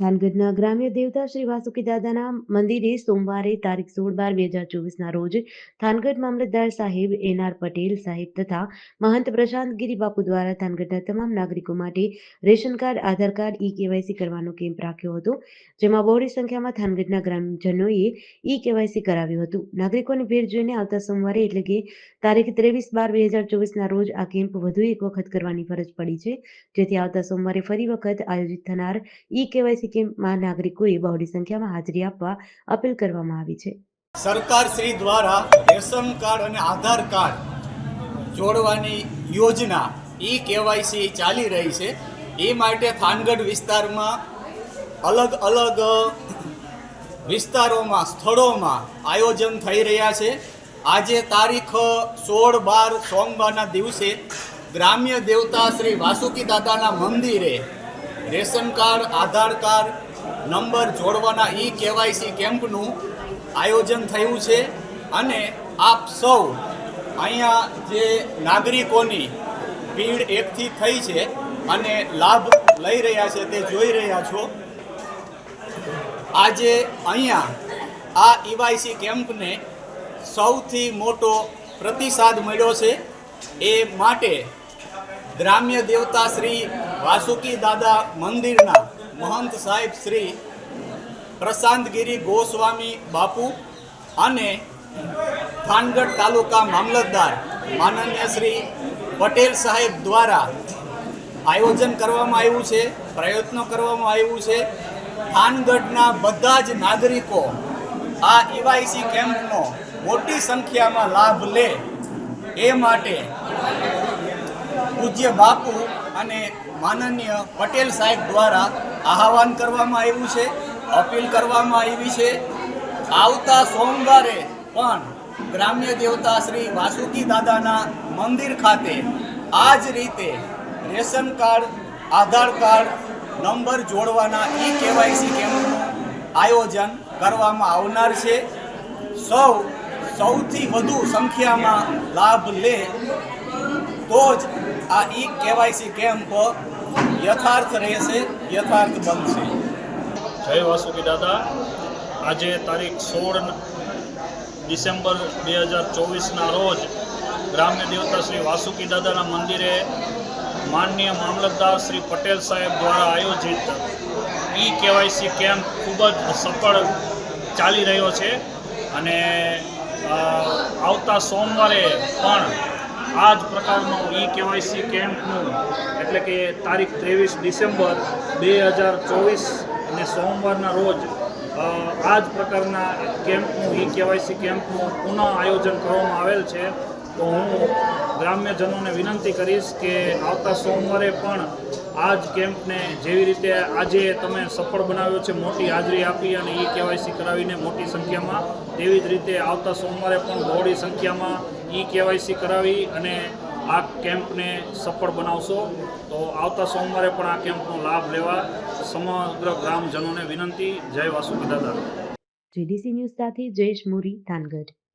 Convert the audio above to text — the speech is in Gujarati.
થાનગઢના ગ્રામ્ય દેવતા શ્રી વાસુકી દાદાના મંદિરે સોમવારે તારીખ સોળ બાર બે હજાર ચોવીસના રોજ થાનગઢ મામલતદાર સાહેબ એનઆર પટેલ સાહેબ તથા મહંત પ્રશાંત ગિરી દ્વારા થાનગઢના તમામ નાગરિકો માટે ration card, Aadhaar card e KYC કરવાનો કેમ્પ રાખ્યો હતો, જેમાં બહોળી સંખ્યામાં થાનગઢના ગ્રામજનોએ ઈ કેવાયસી કરાવ્યું હતું. નાગરિકોની ભીડ જોઈને આવતા સોમવારે એટલે કે તારીખ ત્રેવીસ બાર બે હજાર ચોવીસના રોજ આ કેમ્પ વધુ એક વખત કરવાની ફરજ પડી છે, જેથી આવતા સોમવારે ફરી વખત આયોજિત થનાર ઈ કેવાયસી કેમ્પમાં નાગરિકોએ બહોળી સંખ્યામાં હાજરી આપવા અપીલ કરવામાં આવી છે. સરકાર શ્રી દ્વારા રેશન કાર્ડ અને આધાર કાર્ડ જોડવાની યોજના ઈ કેવાયસી ચાલી રહી છે. એ માટે થાનગઢ વિસ્તારમાં અલગ અલગ વિસ્તારોમાં, સ્થળોમાં આયોજન થઈ રહ્યા છે. આજે તારીખ સોળ બાર સોમવારના દિવસે ગ્રામ્ય દેવતા શ્રી વાસુકી દાદાના મંદિરે ration card, Aadhaar card, number જોડવાના ઈ કેવાયસી કેમ્પનું આયોજન થયું છે. અને આપ સૌ અહીંયા જે નાગરિકોની ભીડ એકથી થઈ છે અને લાભ લઈ રહ્યા છે તે જોઈ રહ્યા છો. આજે અહીંયા આ ઈવાયસી કેમ્પને સૌથી મોટો પ્રતિસાદ મળ્યો છે. એ માટે ગ્રામ્ય દેવતા શ્રી વાસુકી દાદા મંદિરના મહંત સાહેબ શ્રી પ્રશાંતગીરી ગોસ્વામી બાપુ અને થાનગઢ તાલુકા મામલતદાર માનન્ય શ્રી પટેલ સાહેબ દ્વારા આયોજન કરવામાં આવ્યું છે, પ્રયત્નો કરવામાં આવ્યું છે. થાનગઢના બધા જ નાગરિકો આ ઈવાયસી કેમ્પનો મોટી સંખ્યામાં લાભ લે એ માટે પૂજ્ય બાપુ અને માનનીય પટેલ સાહેબ દ્વારા આહવાન કરવામાં આવ્યું છે, અપીલ કરવામાં આવી છે. આવતા સોમવારે પણ ગ્રામ્ય દેવતા શ્રી વાસુકી દાદાના મંદિર ખાતે આ જ રીતે ration card, Aadhaar card, number જોડવાના ઈ કેવાયસી કેમ્પનું આયોજન કરવામાં આવનાર છે. સૌ, સૌથી વધુ સંખ્યામાં લાભ લે તો જ આ ઈ કેવાયસી કેમ્પ યથાર્થ રહેશે, યથાર્થ બનશે. જય વાસુકી દાદા. આજે તારીખ સોળ ડિસેમ્બર બે હજાર ચોવીસના રોજ ગ્રામ્ય દેવતા શ્રી વાસુકી દાદાના મંદિરે માનનીય મામલતદાર શ્રી પટેલ સાહેબ દ્વારા આયોજિત ઈ કેવાયસી કેમ્પ ખૂબ જ સફળ ચાલી રહ્યો છે. અને આવતા સોમવારે પણ આ જ પ્રકારનો ઈ કેવાયસી કેમ્પનું, એટલે કે તારીખ ત્રેવીસ ડિસેમ્બર બે હજાર ચોવીસ અને સોમવારના રોજ આ જ પ્રકારના કેમ્પનું, ઈ કેવાયસી કેમ્પનું પુનઃ આયોજન કરવામાં આવેલ છે. તો હું ગ્રામ્યજનોને વિનંતી કરીશ કે આવતા સોમવારે પણ આ જ કેમ્પને જેવી રીતે આજે તમે સફળ બનાવ્યો છે, મોટી હાજરી આપી અને ઈ કેવાયસી કરાવીને મોટી સંખ્યામાં, તેવી જ રીતે આવતા સોમવારે પણ બહોળી સંખ્યામાં ઈ કેવાયસી કરાવી અને આ કેમ્પને સફળ બનાવશો. તો આવતા સોમવારે પણ આ કેમ્પનો લાભ લેવા સમગ્ર ગ્રામજનોને વિનંતી. જય વાસુકી દાદા. જીડીસી ન્યૂઝ સાથે જયેશ મોરી થાનગઢ